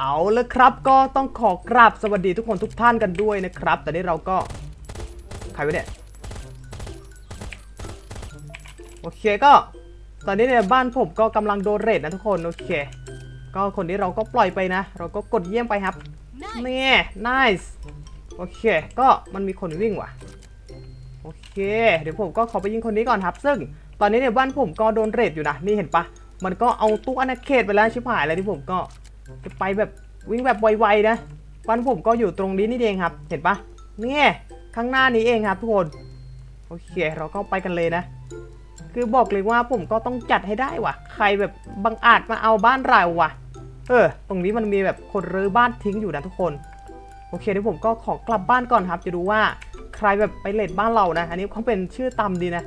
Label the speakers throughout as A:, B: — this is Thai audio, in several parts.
A: เอาละครับก็ต้องขอกราบสวัสดีทุกคนทุกท่านกันด้วยนะครับ แต่นี้เราก็ ใครวะเนี่ย โอเคก็ ตอนนี้เนี่ยบ้านผมก็กำลังโดนเรทนะทุกคนโอเค ก็คนนี้เราก็ปล่อยไปนะ เราก็กดเยี่ยมไปครับ
B: Nice.
A: นี่ nice โอเค ก็มันมีคนวิ่งว่ะ โอเค เดี๋ยวผมก็ขอไปยิงคนนี้ก่อนครับ ซึ่งตอนนี้เนี่ยบ้านผมก็โดนเรทอยู่นะ นี่เห็นปะ มันก็เอาตู้อนาเขตไปแล้วชิบหายเลยที่ผมก็ จะไปแบบวิ่งแบบไวๆนะบ้านผมก็อยู่ตรงนี้นี่เองครับ เห็นปะนี่ข้างหน้านี้เองครับทุกคน โอเค เราก็ไปกันเลยนะ คือบอกเลยว่าผมก็ต้องจัดให้ได้ว่ะใครแบบบังอาจมาเอาบ้านเราว่ะเออ ตรงนี้มันมีแบบคนรื้อบ้านทิ้งอยู่นะทุกคน โอเคเดี๋ยวผมก็ขอกลับบ้านก่อนครับ จะดูว่าใครแบบไปเลดบ้านเรานะ อันนี้เขาเป็นชื่อตำดีนะ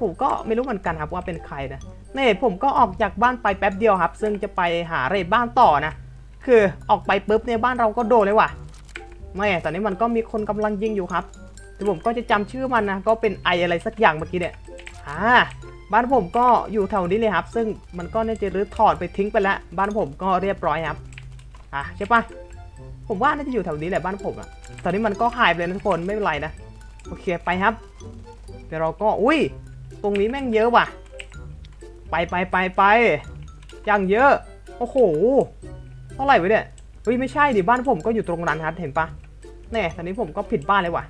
A: ผมก็ไม่รู้เหมือนกันครับว่าเป็นใครนะนี่ผมก็ออกจากบ้านไปแป๊บเดียวครับ ซึ่งจะไปหาเรดบ้านต่อนะ คือออกไปปุ๊บเนี่ยบ้านเราก็โดนเลยว่ะไม่ตอนนี้มันก็มีคนกำลังยิงอยู่ครับเดี๋ยวผมก็จะจำชื่อมันนะก็เป็นไออะไรสักอย่างเมื่อกี้เนี่ยอ่าบ้านผมก็อยู่แถวนี้เลยครับ ซึ่งมันก็น่าจะรื้อถอดไปทิ้งไปแล้ว บ้านผมก็เรียบร้อยครับอะใช่ปะผมว่าน่าจะอยู่แถวนี้แหละบ้านผมอะตอนนี้มันก็หายไปเลยนะทุกคนไม่เป็นไรนะโอเคไปครับเดี๋ยวเราก็อุ้ย ตรงนี้แม่งเยอะว่ะ ไปไปไปไปอย่างเยอะ โอ้โห เท่าไหร่วะเนี่ยเฮ้ยไม่ใช่ดิบ้านผมก็อยู่ตรงนั้นครับเห็นปะแน่ตอนนี้ผมก็ผิดบ้านเลยว่ะ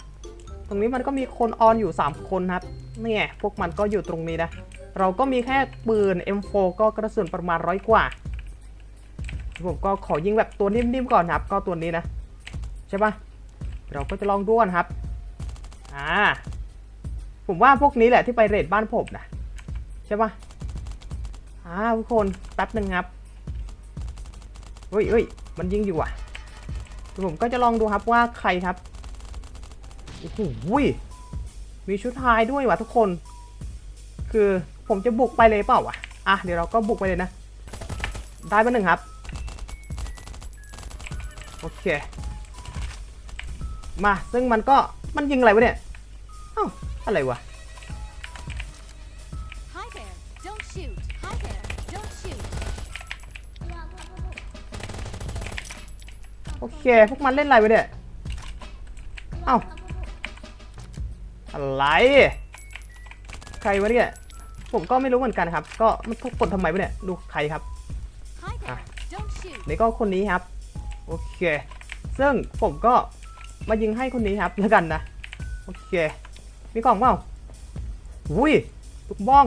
A: ตรงนี้มันก็มีคนออนอยู่ 3 คนครับเนี่ยพวกมันก็อยู่ตรงนี้นะ เราก็มีแค่ปืน M4 ก็กระสุนประมาณร้อยกว่า ผมก็ขอยิงแบบตัวนิ่มๆก่อนครับ ก็ตัวนี้นะ ใช่ปะเราก็จะลองด้วนครับ อ่า ผมว่าพวกนี้แหละที่ไปเรทบ้านผมนะ ใช่ปะอ่าทุกคนแป๊บหนึ่งครับ เฮ้ยเฮ้ยมันยิงอยู่อะผมก็จะลองดูครับว่าใครครับโอ้โหมีชุดไทยด้วยว่ะทุกคน คือผมจะบุกไปเลยเปล่าวะอะเดี๋ยวเราก็บุกไปเลยนะ ได้มาหนึ่งครับ โอเค มาซึ่งมันก็มันยิงอะไรวะเนี่ย เอ้าอะไรวะ โอเค พวกมันเล่นอะไรวะเนี่ยเอ้าอะไร ใครวะเนี่ย ผมก็ไม่รู้เหมือนกันครับ ก็มันทุกคนทำไมวะเนี่ย ดูใครครับ
B: Hi there.
A: Ah.
B: Don't shoot.
A: นี่ก็คนนี้ครับ โอเค ซึ่งผมก็มายิงให้คนนี้ครับแล้วกันนะ โอเค มีกล่องเปล่าอุ้ยลูกบ้อง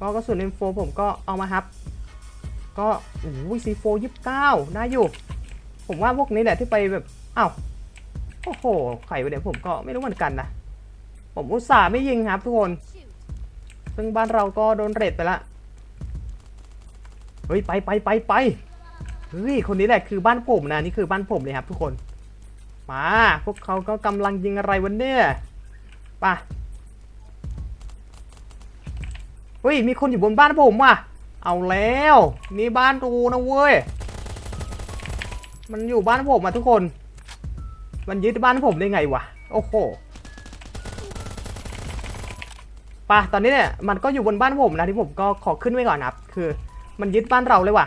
A: ก็กระสุน M4 ผมก็เอามาครับ ก็อุ้ย C4 29ได้อยู่ ผมว่าพวกนี้แหละที่ไปแบบอ้าวโอ้โหไข่ไปเดี๋ยวผมก็ไม่รู้เหมือนกันนะผมอุตส่าห์ไม่ยิงครับทุกคน ซึ่งบ้านเราก็โดนเรทไปละเฮ้ยไปไปไปไปเฮ้ยคนนี้แหละคือบ้านผมนะนี่คือบ้านผมเลยครับ ทุกคน มาพวกเขาก็กำลังยิงอะไรวันเนี่ยไปะเฮ้ยมีคนอยู่บนบ้านผมว่ะเอาแล้วนี่บ้านกูนะเว้ย มันอยู่บ้านผมอะทุกคน มันยึดบ้านผมได้ไงวะ โอ้โหป่ะตอนนี้เนี่ยมันก็อยู่บนบ้านผมนะที่ผมก็ขอขึ้นไว้ก่อนนะครับ คือ มันยึดบ้านเราเลยว่ะ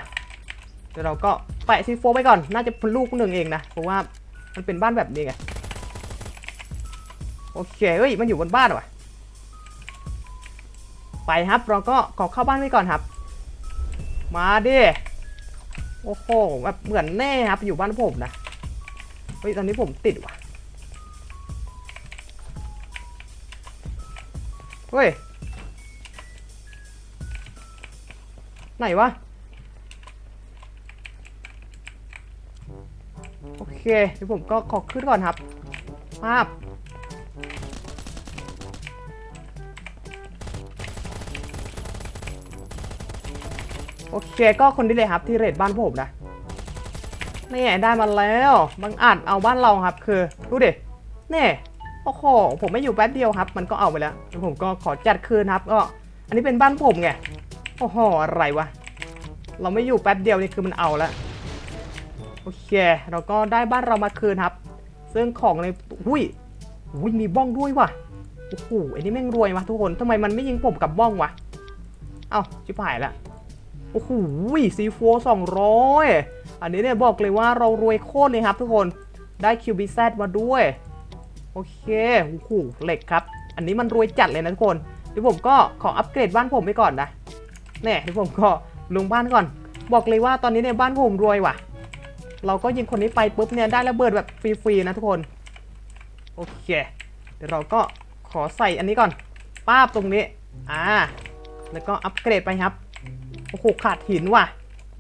A: เดี๋ยวเราก็แปะซีโฟไว้ก่อน น่าจะเป็นลูกหนึ่งเองนะ เพราะว่ามันเป็นบ้านแบบนี้ไง โอเค เฮ้ย มันอยู่บนบ้านว่ะ ไปครับ เราก็ขอเข้าบ้านไว้ก่อนครับ มาดิ โอ้โหแบบเหมือนแน่ครับอยู่บ้านผมนะเฮ้ยตอนนี้ผมติดว่ะเฮ้ยไหนวะโอเคเดี๋ยวผมก็ขอขึ้นก่อนครับภาพ โอเคก็คนนี้เลยครับที่เรทบ้านผมนะนี่ได้มาแล้วบางอาจเอาบ้านเราครับ คือดูดินี่โอ้โหผมไม่อยู่แป๊บเดียวครับ มันก็เอาไปแล้วแล้วผมก็ขอจัดคืนครับก็อันนี้เป็นบ้านผมไงโอ้โหอะไรวะเราไม่อยู่แป๊บเดียวนี่คือมันเอาแล้วโอเค เราก็ได้บ้านเรามาคืนครับ ซึ่งของในหุ้ยหุ้ยมีบ้องด้วยว่ะโอ้โหอันนี้แม่งรวยวะทุกคนทำไมมันไม่ยิงผมกับบ้องวะเอ้าชิบหายละ โอ้โหซีโฟสองร้อยอันนี้เนี่ยบอกเลยว่าเรารวยโคตรเลยครับทุกคน ได้คิวบีแซมาด้วย โอเค โอ้โห เหล็กครับ อันนี้มันรวยจัดเลยนะทุกคน เดี๋ยวผมก็ขออัปเกรดบ้านผมไปก่อนนะแน่เดี๋ยวผมก็ลงบ้านก่อน บอกเลยว่าตอนนี้เนี่ยบ้านผมรวยว่ะ เราก็ยิงคนนี้ไปปุ๊บเนี่ยได้ระเบิดแบบฟรีๆนะทุกคน โอเค เดี๋ยวเราก็ขอใส่อันนี้ก่อนป้าบตรงนี้ อ่า แล้วก็อัปเกรดไปครับ โอ้โหขาดหินว่ะ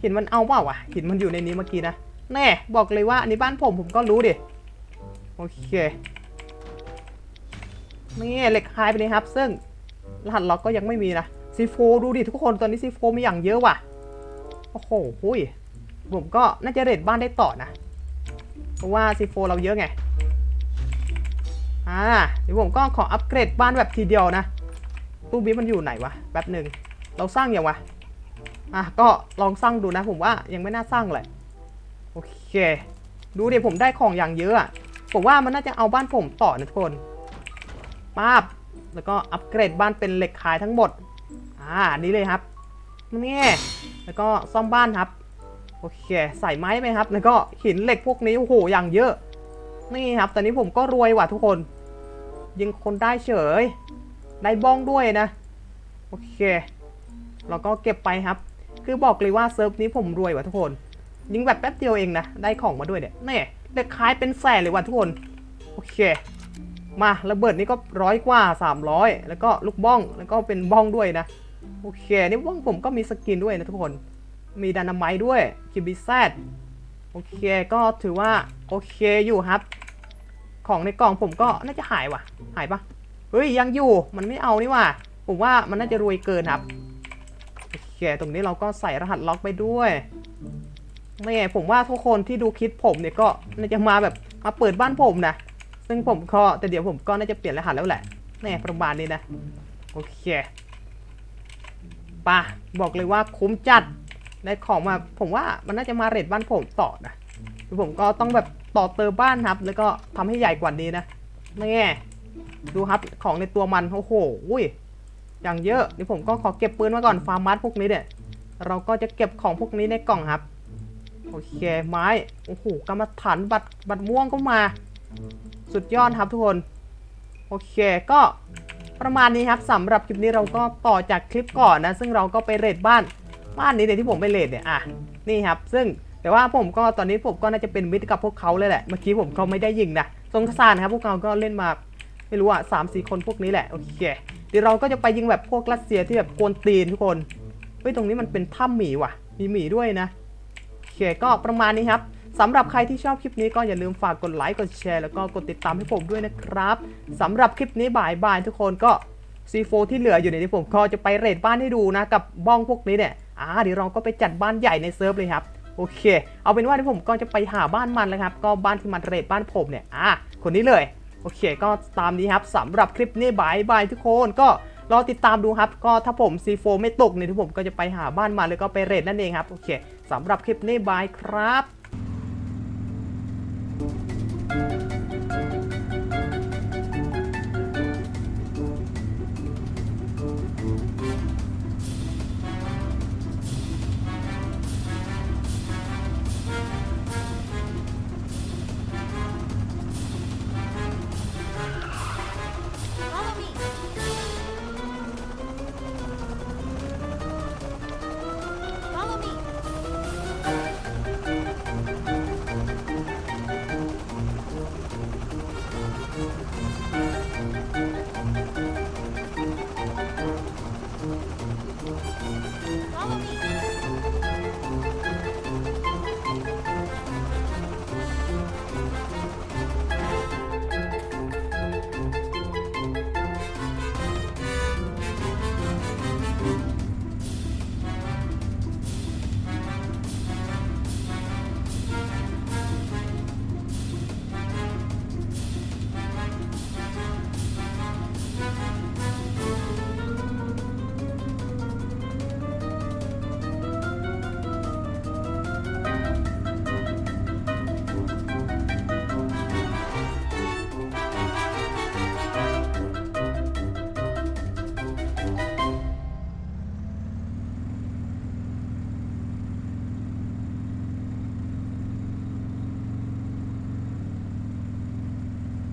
A: หินมันเอาเปล่าวะหินมันอยู่ในนี้เมื่อกี้นะแน่บอกเลยว่าอันนี้บ้านผมผมก็รู้ดิโอเคนี่เหล็กหายไปเลยครับ ซึ่งรหัสล็อกก็ยังไม่มีนะซีโฟดูดิทุกคนตอนนี้ซีโฟมีอย่างเยอะว่ะโอ้โหหุยผมก็น่าจะเรทบ้านได้ต่อนะ เพราะว่าซีโฟเราเยอะไงอ่าเดี๋ยวผมก็ขออัปเกรดบ้านแบบทีเดียวนะตู้บีมันอยู่ไหนวะแป๊บหนึ่งเราสร้างอยังวะ อะก็ลองสร้างดูนะผมว่ายังไม่น่าสร้างเลยโอเค ดูดิผมได้ของอย่างเยอะอะผมว่ามันน่าจะเอาบ้านผมต่อนะทุกคนป้าบแล้วก็อัปเกรดบ้านเป็นเหล็กขายทั้งหมด อ่านนี้เลยครับนี่แล้วก็ซ่อมบ้านครับ โอเค ใส่ไม้ไหมครับ แล้วก็หินเหล็กพวกนี้โอ้โหอย่างเยอะ นี่ครับ ตอนนี้ผมก็รวยว่ะทุกคน ยิงคนได้เฉย ได้บ้องด้วยนะ โอเค เราก็เก็บไปครับ คือบอกเลยว่าเซิร์ฟนี้ผมรวยว่ะทุกคน ยิงแบบแป๊บเดียวเองนะ ได้ของมาด้วยเนี่ยนี่เด็กขายเป็นแสนเลยว่ะทุกคน โอเค มาระเบิดนี่ก็ร้อยกว่า 300 แล้วก็ลูกบ้อง แล้วก็เป็นบ้องด้วยนะ โอเค นี่บ้องผมก็มีสกินด้วยนะทุกคน มีดานาไมต์ด้วย คิบิแซดโอเค ก็ถือว่าโอเคอยู่ครับ ของในกล่องผมก็น่าจะหายว่ะ หายปะเฮ้ย ยังอยู่ มันไม่เอานี่ว่ะ ผมว่ามันน่าจะรวยเกินครับ โอเคตรงนี้เราก็ใส่รหัสล็อกไปด้วยนี่ผมว่าทุกคนที่ดูคลิปผมเนี่ยก็น่าจะมาแบบมาเปิดบ้านผมนะ ซึ่งผมก็แต่เดี๋ยวผมก็น่าจะเปลี่ยนรหัสแล้วแหละแน่ประมาณนี้นะ โอเคป่ะบอกเลยว่าคุ้มจัดได้ของมาผมว่ามันน่าจะมาเรทบ้านผมต่อนะผมก็ต้องแบบต่อเติมบ้านครับ แล้วก็ทำให้ใหญ่กว่านี้นะนี่ดูครับของในตัวมันโอ้โหอุ้ย อย่างเยอะเดี๋ยวผมก็ขอเก็บปืนมาก่อนฟาร์มมัดพวกนี้เนี่ยเราก็จะเก็บของพวกนี้ในกล่องครับ โอเคไม้โอ้โหกรรมฐานบัตรบัตรม่วงก็มา สุดยอดครับทุกคน โอเคก็ประมาณนี้ครับสำหรับคลิปนี้เราก็ต่อจากคลิปก่อนนะ ซึ่งเราก็ไปเรทบ้านบ้านนี้เนี่ยที่ผมไปเรทเนี่ยอะนี่ครับ ซึ่งแต่ว่าผมก็ตอนนี้ผมก็น่าจะเป็นมิตรกับพวกเขาเลยแหละเมื่อกี้ผมก็ไม่ได้ยิงนะสงสารครับพวกเขาก็เล่นมาไม่รู้อะสามสี่คนพวกนี้แหละโอเค เดี๋ยวเราก็จะไปยิงแบบพวกรัสเซียที่แบบโกนตีนทุกคน เฮ้ยตรงนี้มันเป็นถ้ำหมีว่ะ มีหมีด้วยนะโอเคก็ประมาณนี้ครับสำหรับใครที่ชอบคลิปนี้ก็อย่าลืมฝากกดไลค์ กดแชร์ แล้วก็กดติดตามให้ผมด้วยนะครับสำหรับคลิปนี้บ่ายบายทุกคนก็ C4 ที่เหลืออยู่ในที่ผมก็จะไปเรทบ้านให้ดูนะกับบ้องพวกนี้เนี่ยอ่าเดี๋ยวเราก็ไปจัดบ้านใหญ่ในเซิร์ฟเลยครับโอเค เอาเป็นว่าที่ผมก็จะไปหาบ้านมันแล้วครับ ก็บ้านที่มันเรทบ้านผมเนี่ย อ่าคนนี้เลย โอเค ก็ตามนี้ครับสำหรับคลิปนี้บายบายทุกคนก็รอติดตามดูครับ ก็ถ้าผม C4 ไม่ตกเนี่ยทุกผมก็จะไปหาบ้านมาแล้วก็ไปเรดนั่นเองครับ โอเคสำหรับคลิปนี้บายครับ